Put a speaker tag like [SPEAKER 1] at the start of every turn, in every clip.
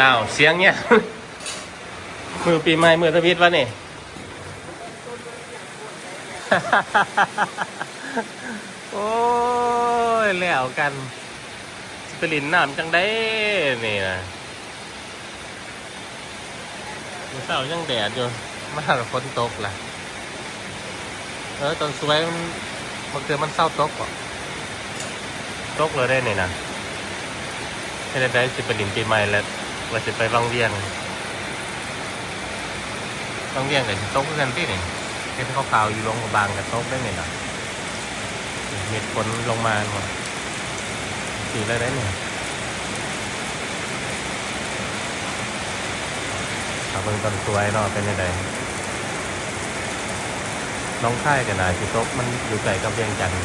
[SPEAKER 1] อ้าว เสียงเนี่ย มือปีใหม่ มือทวิตวะนี่ โอ้ย แล้วกันสปรินน้ำจังได้นี่นะมือเช้ายังแดดอยู่มาหาฝนตกล่ะ เออตอนสวยมันบางเทือมันเศร้าตกป่ะตกเลยได้นี่นะให้ได้สิไปลินปีใหม่แล้ว ว่าจะไปวังเวียงวังเวียงกับตกคือกันที่นี่เห็นเขาข่าวอยู่ลงบางกับตกได้ไงนะเม็ดฝนลงมาหมดสีอะไรได้เนี่ยเอาเบิ่งตอนสวยเนาะเป็นยังไงน้องค่ายกันนะที่โต๊ะมันอยู่ไกลกับเวียงจันทร์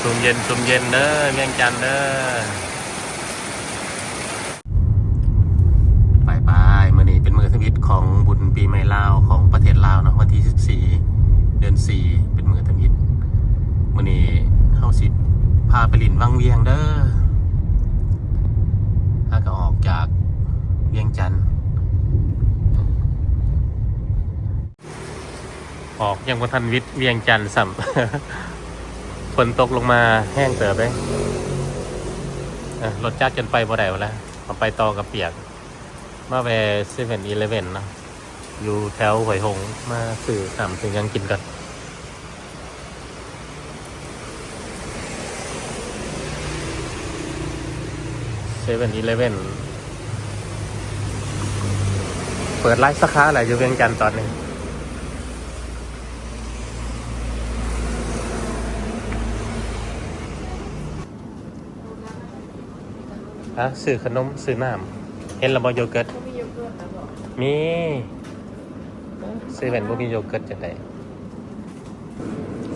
[SPEAKER 1] ซุมเย็นซุมเย็นเด้อเวียงจันทร์เด้อไปไปมื่อนี้เป็นมือทวิตของบุญปีใหม่ลาวของประเทศลาวเนาะวันที่ 14 เดือน 4 เป็นมือทวิตมื่อนี้เฮาสิพาไปลินวังเวียงเด้อถ้าก็ออกจากเวียงจันทร์ อ อกยันวิทย์เวียงจันทร์สัมฝนตกลงมาแห้งเติบเลยเอ้อรถจักจนไปบ่ได้หมดแล้วเอาไปต่อกับเปียก มาแวเซเว่นอีเลเว่นนะอยู่แถวหอยหงมาสื่อสามถึงยังกินกันเซเว่นอีเลเว่นเปิดไลฟ์สาขาอะไรอยู่เวียงจันทร์ตอนนี้ อะซื้อขนมซื้อน้ำเห็นระบอโยเกิร์ต
[SPEAKER 2] มีโยเกิร์ตนะบอก
[SPEAKER 1] มีซื้อแผ่นพวกมีโยเกิร์ตจะได้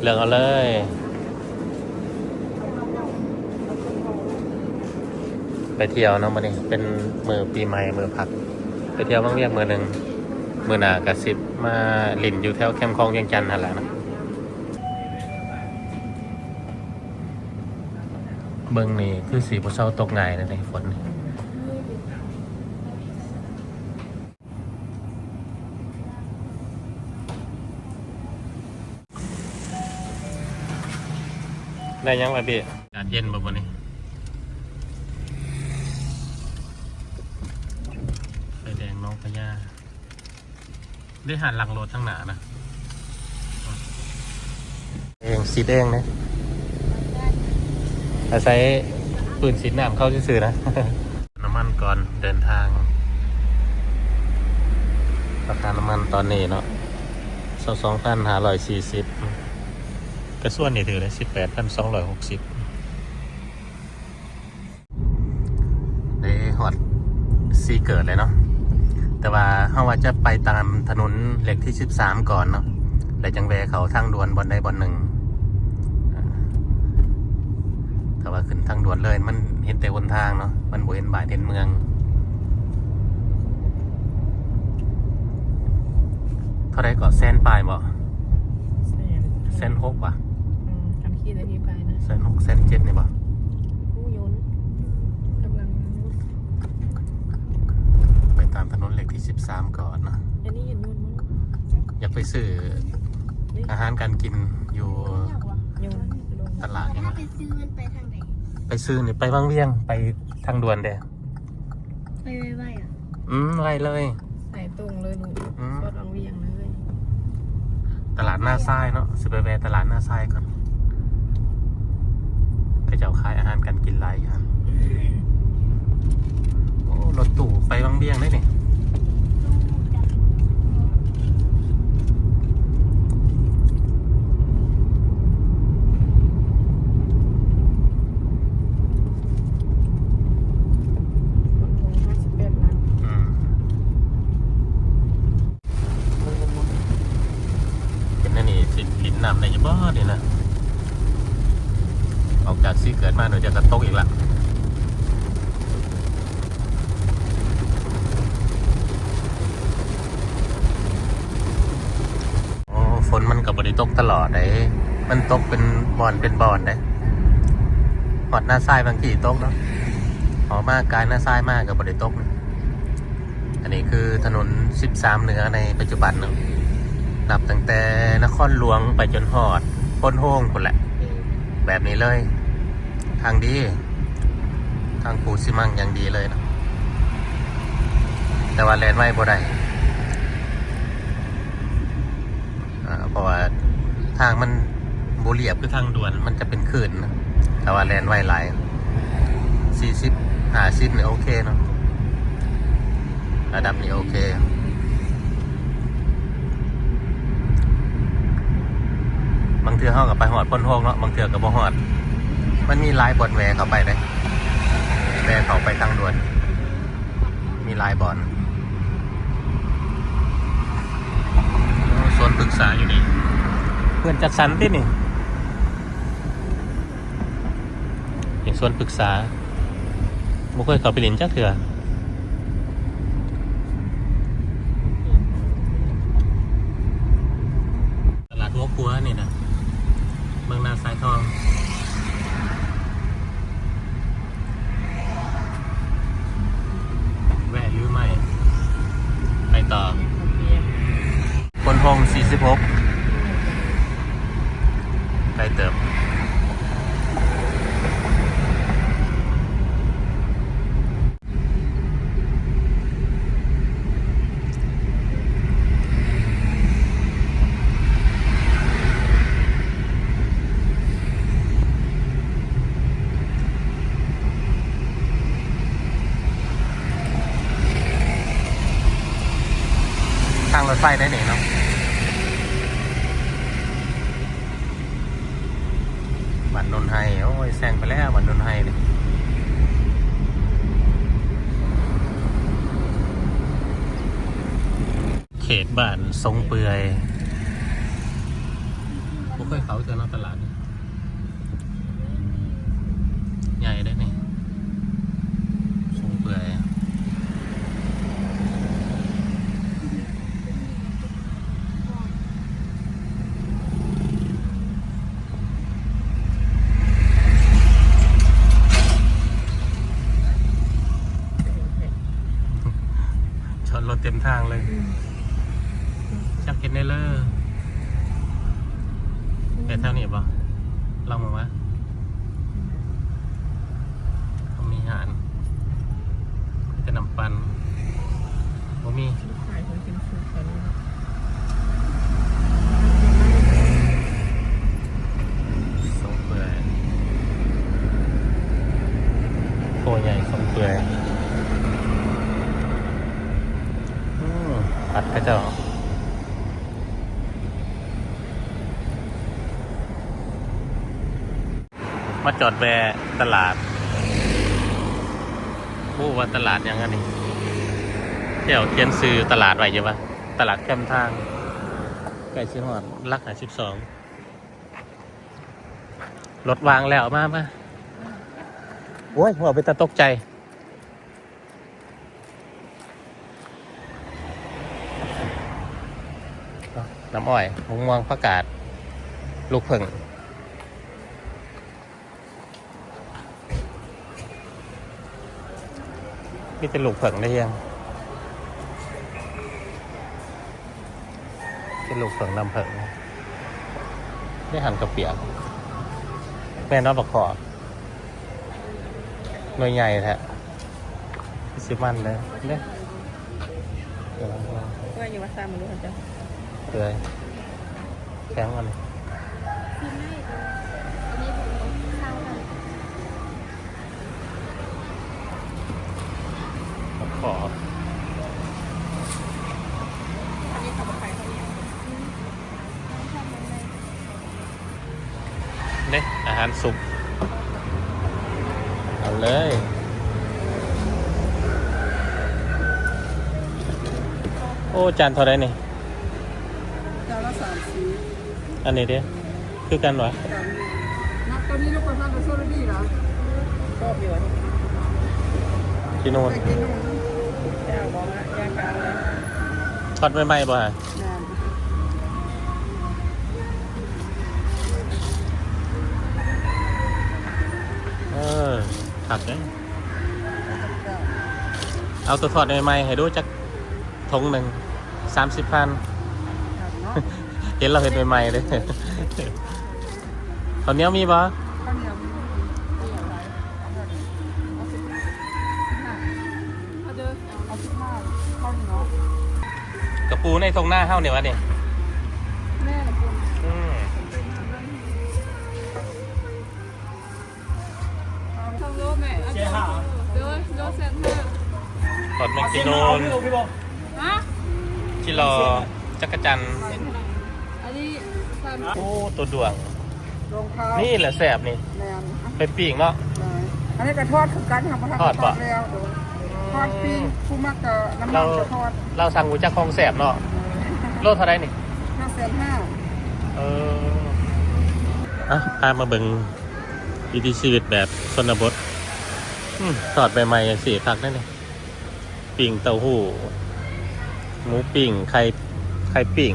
[SPEAKER 1] เลือกเอาเลยไปเที่ยวเนาะมาเนี่เป็นมือปีใหม่มือพัก ไปเที่ยวบางเรียกมือหนึ่งมือหนากระสิบมาหลินอยู่แถวแคมป์คลองเวียงจันทร์นั่นแหละนะ เบิ่งนี่คือสีผู้เช่าตกไงายนะในฝนนี่ได้ยังไงพี่อากาศเย็นบ่บนนี้ไฟแดงน้องพญาได้หันหลังรถทั้งหนานะเองสีแดงนะ อาศัยปืนสีน้ำเข้าซื่อๆนะ น้ำมันก่อนเดินทาง ราคาน้ำมันตอนนี้เนาะสองพันห้าร้อยสี่สิบกระส่วนนี่ถือเลยสิบแปดพันสองร้อยหกสิบได้หอดซีเกิดเลยเนาะแต่ว่าเฮาว่าจะไปตามถนนเหล็กที่สิบสามก่อนเนาะแล้วจังแวเขาทางด่วนบอนใดบอนหนึ่งอ่า ถ้าว่าขึ้นทางด่วนเลย มันเห็นแต่บนทางเนาะมันบ่เห็นบ่ายเห็นเมืองเท่าไรก็แสนปลายบ่
[SPEAKER 2] แสน
[SPEAKER 1] แสนหกป่ะ
[SPEAKER 2] อืมกันขี้ตะกี้ไปนะ
[SPEAKER 1] แสนหกแสนเจ็ดนี่ป่ะ
[SPEAKER 2] ผู้ยนต์กำลัง
[SPEAKER 1] ไปตามถนนเหล็กที่13ก่อนนะ
[SPEAKER 2] อันนี้เห็นยนต์มั้ง
[SPEAKER 1] อยากไปซื้อ
[SPEAKER 2] นี่
[SPEAKER 1] อาหารการกินอยู่
[SPEAKER 2] ยนต์ลง
[SPEAKER 1] ตลาดนี่
[SPEAKER 3] ถ้า
[SPEAKER 1] นะ
[SPEAKER 3] ไปซื้อมันไปทาง ไหน
[SPEAKER 1] ไปซื้อนี่ไปวังเวียงไปทางด่วนเด้
[SPEAKER 3] ไปไวๆอะ
[SPEAKER 1] อืมไรเลย
[SPEAKER 2] ใส่ตรงเลยหนู
[SPEAKER 1] อืม
[SPEAKER 2] รถลังเวียงเลย
[SPEAKER 1] ตลาดหน้าทรายเนาะสิไปแวะตลาดหน้าทรายก่อนก็จะเอาขายอาหารการกินไรครับโอ้รถตู่ไปวังเวียงได้นี่อืมเป็นนั่นนี่สิกินน้ำในยี่บ้อนี่นะออกจากซีเกิดมาเดี๋ยวจะกระตกอีกละ โอ้ฝนมันกับบริตกตลอดเลยมันตกเป็นบอนเป็นบอนเลยหอดหน้า ทรายบางกี่ตกเนาะออกมากายหน้าซ้ายมากกับบริตกนะอันนี้คือถนน 13 เหนือในปัจจุบันเนาะนับตั้งแต่นครหลวงไปจนหอดพ้นโฮงคนแหละ แบบนี้เลย ทางดี ทางปูซิมังอย่างดีเลยเนาะแต่ว่าแลนไว้บ่ได้อ่าเพราะว่าทางมันบเรียบคือทางด่วนมันจะเป็นคลื่นนะ แต่ว่าแลนไวหลายสี่สิบห้าสิบเนี่ยโอเคเนาะระดับนี้โอเคบางเทือเข้ากับไปหอดพ้นห้องเนาะบางเทือกับบ่หอด มันมีลายบอลแวร์เข้าไปเลยแวร์เข้าไปทางด่วน มีลายบอลสวนปรึกษาอยู่นี่เพื่อนจัดสรรที่นี่ อย่วนปรึกษาบ่เคยเข้าไปเล่นจักเถื่อตลาดหัวปัวนี่นะเมืองนาสายทองแวะหรือไม่ ไปต่อ คนพง46ไปเติม ถไฟได้หนิเนาะบัตรนนไฮโอ้ยแซงไปแล้วบัตรนนไฮเลยเขตบ้านทรงเปือยผมเคยเขาเจอเนาะตลาดนี่ใหญ่ได้นี่ทรงเปือย ชนรถเต็มทางเลยจักเก็ตเนเลอร์แต่เท่านี้ปะลองมาวะมีอาหารจะนำปันบ่มี
[SPEAKER 2] ขายคนกินฟูตอนนี้เนาะ
[SPEAKER 1] สองเปลือยโคใหญ่สองเปลือยอืมผัดกระเจ้า มา จอดแวะตลาดพูดว่าตลาดยังไงนี่เที่ยวเทียนซื้อตลาดไว้อยู่ปะตลาดแคมทางไก่ชิหอดลักหาสิบสองรถวางแล้วมามาโอ้ยหัวไปตาตกใจน้ำอ้อยมะม่วงประกาศลูกผึ่ง มีแต่ลูกเผิงได้ยังเป็นลูกเผิงนำเผิงได้หันกระเปียกแม่นอบักขอหน่วยใหญ่แท้พิซิมันเลยเนี่ยเดี๋ยว
[SPEAKER 2] ก็อยู่ว่าซ้ำมันรู้จัก
[SPEAKER 1] เตือยแข็งมัน
[SPEAKER 3] คือไม่อันนี้ผมเข้ากัน
[SPEAKER 1] บัก ขอ
[SPEAKER 2] อันนี้เขาบอกขายเท่านี้
[SPEAKER 3] ชอบมันเลย
[SPEAKER 1] เนี่ยอาหารสุกเอาเลยโอ้จานเท่าไรนี่
[SPEAKER 2] เจ้าละสามสี
[SPEAKER 1] อันนี้เด้คือกันวะ
[SPEAKER 2] นักตอนนี้ลูกคนทำเป็นโซลารี่เหรอชอบอยู่อันนี้
[SPEAKER 1] ที่นู่น
[SPEAKER 2] ไปกิน
[SPEAKER 1] ทอดไม่ไหม้บ่ฮะ
[SPEAKER 2] นาน
[SPEAKER 1] เออผักเนี่ยเอาตัวทอดใหม่ๆให้ดูจักทงหนึ่งสามสิบพัน
[SPEAKER 2] เนาะ
[SPEAKER 1] เห็นเราเห็นใหม่ๆเลยตอนนี้มีปะ
[SPEAKER 2] ข้าวเหนียวมี
[SPEAKER 1] ปูในทงหน้าเฮ้าเนี่ยวะเนี่ย
[SPEAKER 2] แม่ละคน
[SPEAKER 1] อืม
[SPEAKER 2] ทำโลแม่เจ๊ห่าเด้อโลแสนห้า
[SPEAKER 1] ทอดแมงกิโนน
[SPEAKER 2] ฮะ
[SPEAKER 1] ชิลอจักรจันทร์
[SPEAKER 2] อันนี้สาม
[SPEAKER 1] โอ้ตัวดวง
[SPEAKER 2] รองเท้า
[SPEAKER 1] นี่แหละแสบนี่
[SPEAKER 2] แมน
[SPEAKER 1] เป็นปีกเนาะ
[SPEAKER 2] อันนี้ก็ทอดคือกันค่ะเพราะ
[SPEAKER 1] ทอดปะ
[SPEAKER 2] แล้วเด้อ ทอดปิ้งผู้มักก็น้ำมั
[SPEAKER 1] เรา
[SPEAKER 2] นจะทอด
[SPEAKER 1] เราสั่งหูจักของแสบเนาะโลเท่าไรนี่
[SPEAKER 2] ห้าแสนห้า
[SPEAKER 1] เอออะพามาเบิ่งวิถีชีวิตแบบชนบทอืมทอดใบไม้ยังสี่คักได้เลยปิ่งเต้าหู้ หมูปิ่ง ไข่ ไข่ปิ่ง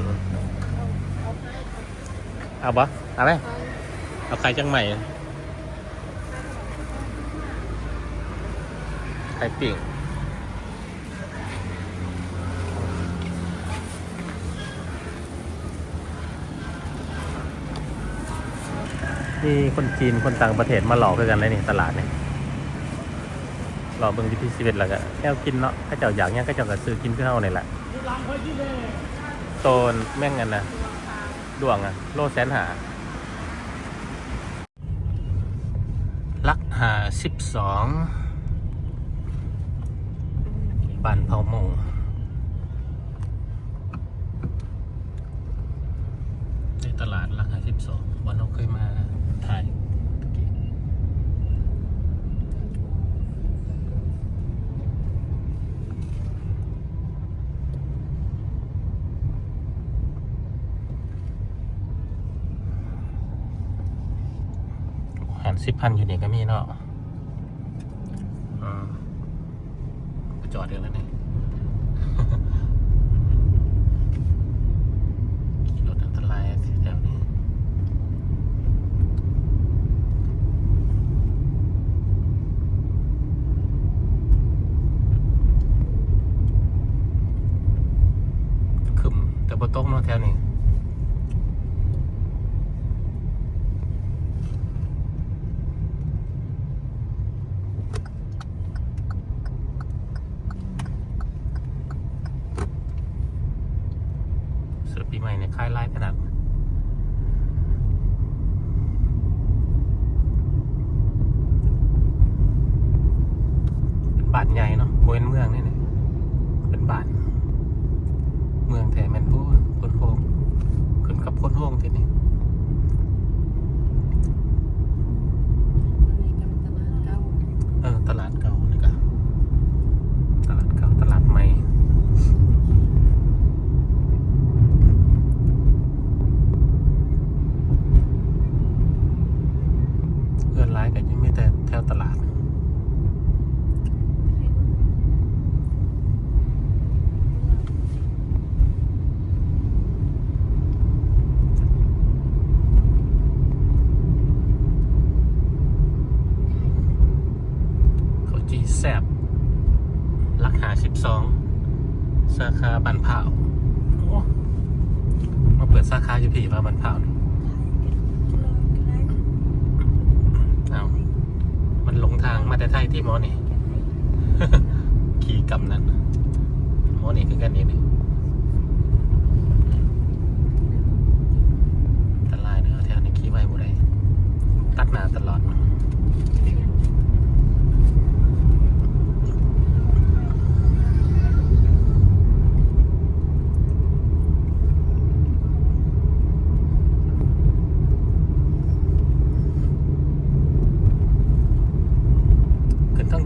[SPEAKER 1] เอาปะเอาไหมเอาไข่จังใหม่ ไข่ปิ่ง มีคนจีนคนต่างประเทศมาหลอกกันเลยนี่ตลาดนี่หลอกเบิ่งวิถีชีวิตแล้วก็แค่กินเนาะถ้าเจ้าอยากเนี้ยก็เจ้าก็ซื้อกินเพื่อเฮานี่แหละโซนแม่งกันนะดวงอะโลแสนหาลักหาสิบสองบานเผาโมงในตลาดลักหาสิบสองวันเราเคยมาานสิบพันอยู่นี่ก็มีเนาะอืมจอดเดี๋ยวแล้วนี่ รถอันตรายแถวนี้ คึมแต่บ่ตกเนาะแถวนี้ เสือ ปีใหม่เนี่ยคลายไล่ขนาดเป็นบาทใหญ่เนาะโบเนเมืองนี่เนี่ยเป็นบาทเมืองแถแมนพูคนโฮงขึ้นกับคนโฮงที่นี่ เออ ตลาดเก่านี่ก็ตลาดเก่า ตลาดใหม่ เพื่อนร้ายกันยังไม่แต่แถวตลาด เขาจีแซบราคาสิบสองสาขาบันเผาโอ้มาเปิดสาขาอยู่ผีว่าบันเผานี่เอามันหลงทางมาแต่ไทยที่หมอนี่ ขี่กำนั่นหมอนี่คือกันนี่นี่อันตรายเนอะแถวนี้ขี่ไว้บ่ได้ตัดหน้าตลอด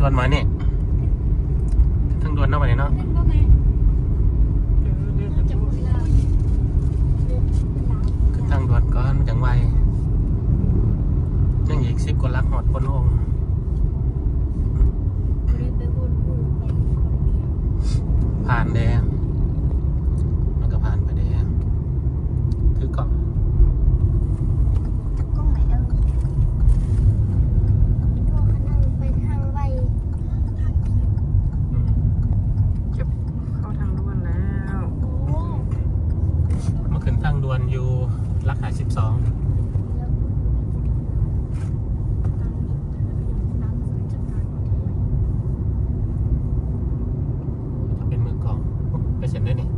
[SPEAKER 1] ขึ้นไม้นี่ยขึ้นทางด่วนเนาะวันนี้เนาะขึ้นทางด่วนก่อนมันจังไวยังอีกสิบกว่าลักหอดบนห้องผ่านแดงมันก็ผ่านไปแดงถือกล่อง
[SPEAKER 3] กล้องไหนเออก็เขานั่งไปทางไว
[SPEAKER 1] อืม รักหาสิบสอง
[SPEAKER 3] แล้วตั้งตั้งจัดการก่อนที
[SPEAKER 1] ถ้าเป็นมือกลองไปเสร็จได้นี่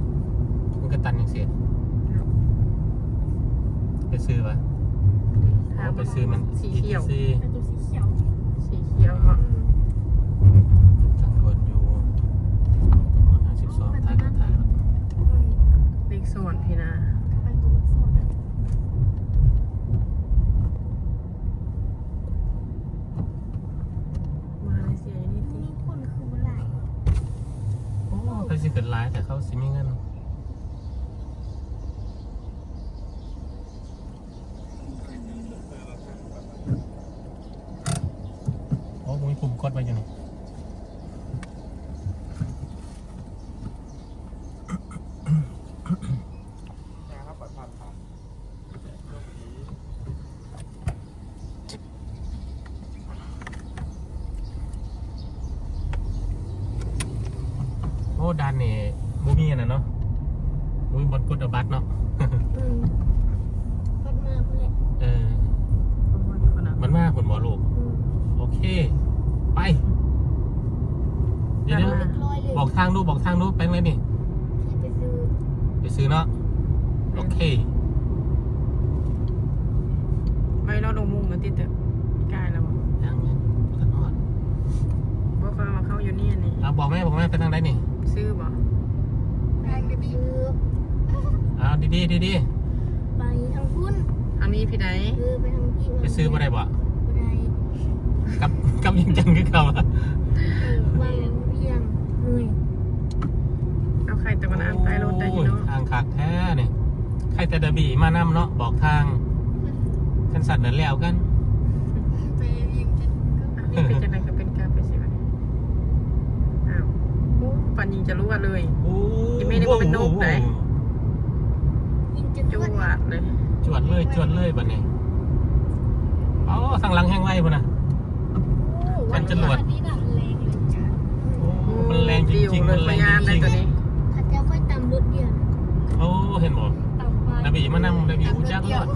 [SPEAKER 1] มันก็ตันยังเสียไปซื้อปะเอาไปซื้อมัน
[SPEAKER 2] สีเขียว
[SPEAKER 1] ซื้อ
[SPEAKER 3] เป็นตัวสีเขียว
[SPEAKER 2] สีเขียวเหรอ
[SPEAKER 1] ทางด่วนอยู่หาสิบสองท้ายท้าย
[SPEAKER 2] เลขส่วนพี่นะ
[SPEAKER 3] ไปตัวโซน
[SPEAKER 2] มาเลเซียนี่ติ
[SPEAKER 3] นี่คนคือเมื่อไหร่
[SPEAKER 1] โอ้ไปสิเกิดร้ายแต่ เขาสิมีเงินโอ้มีปุ่มกดไว้อยู่นี่โอ้ดานนี่ บูมีอันนะเนาะบูมีบอลกดเอาบัตรเนาะ
[SPEAKER 3] อืมพัดมาเพื่อน
[SPEAKER 1] เออ
[SPEAKER 2] ประมาณขนาด
[SPEAKER 1] มันมากผลหมอลูก
[SPEAKER 3] อืม
[SPEAKER 1] โอเค ไป เดี๋ยวเดี๋ยว
[SPEAKER 3] เรียบร้อยเลย
[SPEAKER 1] บอกทางดูบอกทางดูไปไหนนี่
[SPEAKER 3] ที่ไปซื้อ
[SPEAKER 1] ไปซื้อเนาะ โอเค
[SPEAKER 2] ไม่เราลงมุมกันติดเถอะกายแล้วบอก
[SPEAKER 1] ยังยังทันหอด
[SPEAKER 2] บอกเขามาเข้าอยู่นี่นี่
[SPEAKER 1] เอาบอกแม่บอกแม่ไปทางไหนนี่
[SPEAKER 2] ซื้อบ่
[SPEAKER 3] ไปซื้อ
[SPEAKER 1] เอาดีดีดีดี
[SPEAKER 3] ไปทางพุ่น
[SPEAKER 2] อามีพี่ใด
[SPEAKER 3] คือไปทางพี่
[SPEAKER 1] ไปซื้อมาได้บ่
[SPEAKER 3] บ่ได้
[SPEAKER 1] กับกับยังจังคือเขาอะ
[SPEAKER 3] เออวางเวียงเหนื่อย
[SPEAKER 2] เอาใครตะวันอ่านใต้รถได้อยู่เนาะ
[SPEAKER 1] ทางคักแท้นี่ใครแต่ดะบีมานำเนาะบอกทางกันสัตว์เดินแล้วกัน
[SPEAKER 3] ไปเวียงจันทร์ก็
[SPEAKER 2] อันนี้เป็นจังไดก็เป็นการไปสิวะอ้าว โอ้ปันยิงจะรู้ว่าเลย
[SPEAKER 1] โอ้
[SPEAKER 2] ยังไม่ได้ว่าเป็นนกไหน
[SPEAKER 3] ยิงจะ
[SPEAKER 2] จ
[SPEAKER 3] จว
[SPEAKER 2] ว
[SPEAKER 3] ด
[SPEAKER 2] ดเลย
[SPEAKER 1] จวดเลยจวดเลยบัดนี้อ๋อทางหลังแห้งไว้พุ่นน่ะมันจรวด
[SPEAKER 3] อันนี้ดับแรงเลยจ้ะ
[SPEAKER 1] โอ้มันแรงจริงๆ
[SPEAKER 2] เล
[SPEAKER 1] มั
[SPEAKER 2] ย
[SPEAKER 1] นแรง
[SPEAKER 2] พยาน
[SPEAKER 1] จ
[SPEAKER 2] ได้
[SPEAKER 1] ริง
[SPEAKER 2] ตัวนี้
[SPEAKER 3] ถ้าจะค่อยตำรถเดียว
[SPEAKER 1] ๆโอ้เห็นบ่
[SPEAKER 3] ตำไป
[SPEAKER 1] ดาบีมานั่งดาบีอู้จักรอด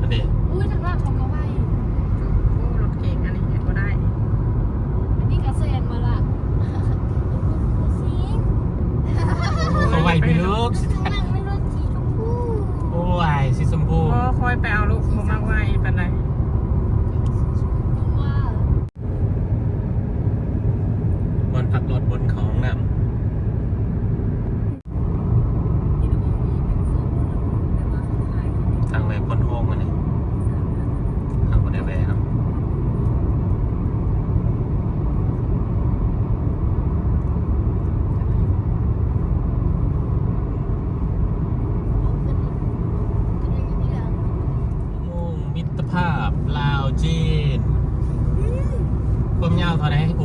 [SPEAKER 1] อันนี้
[SPEAKER 3] อุ้ยทางล่างเขาก็ไหว
[SPEAKER 2] โอ้รถเก่งอันนี้เห็นก็ได้
[SPEAKER 3] อันนี้ก็เซียนมาละสิ
[SPEAKER 1] เขาไหวไปลึก
[SPEAKER 3] ข้างล่างไม่รถสีชมพู
[SPEAKER 1] โอ้ยสีชมพู
[SPEAKER 2] พอคอยไปเอาลูกผมมากไว้ปันได
[SPEAKER 3] ว้าว
[SPEAKER 1] บนพักรถบนของน้ำทางไปบนโฮงมันนี่ทางบนไดแวร์เนาะ มุ่งมิตรภาพลาวจีน ค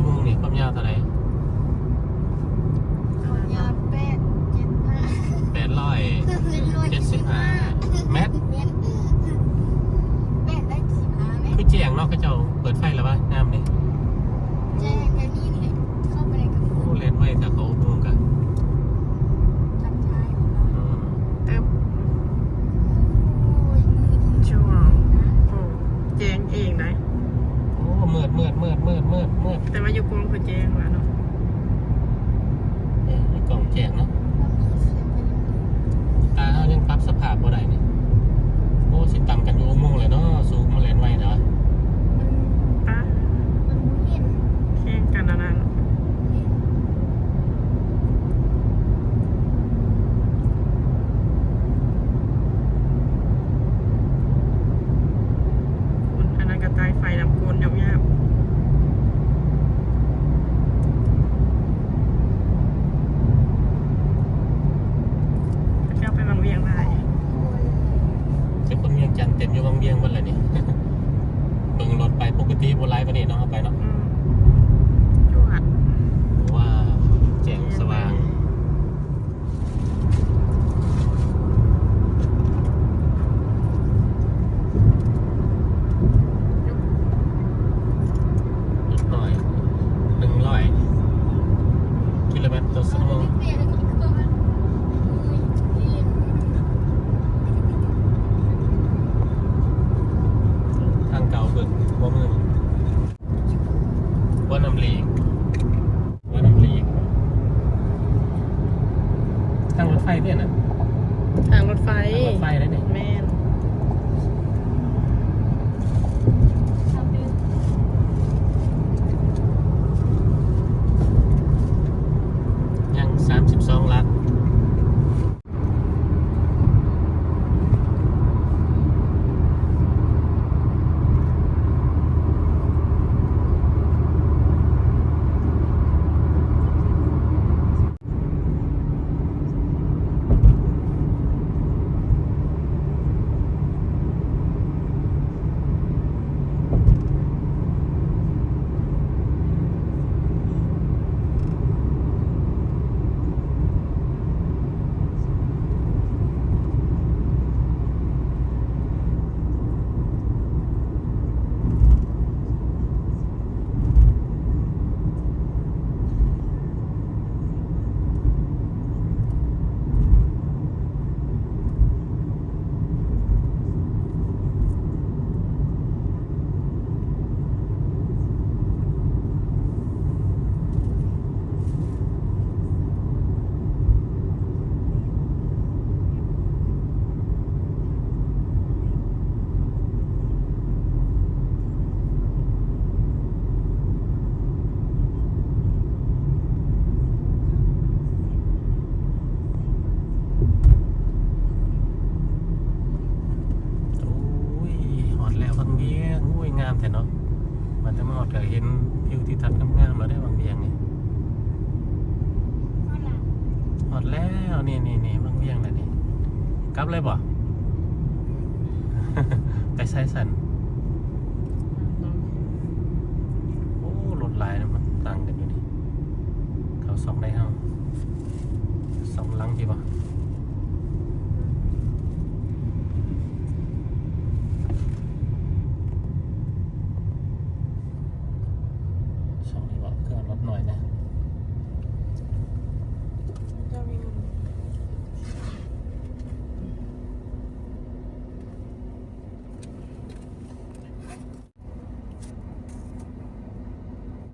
[SPEAKER 1] หอดแล้วนี่นี่นี่บางเบียงเลยนี่กลับเลยบ่ ไปไซสันโอ้รถหลายนะมันตั้งกันอยู่นี่เขาสองได้เฮาสองหลังที่บ่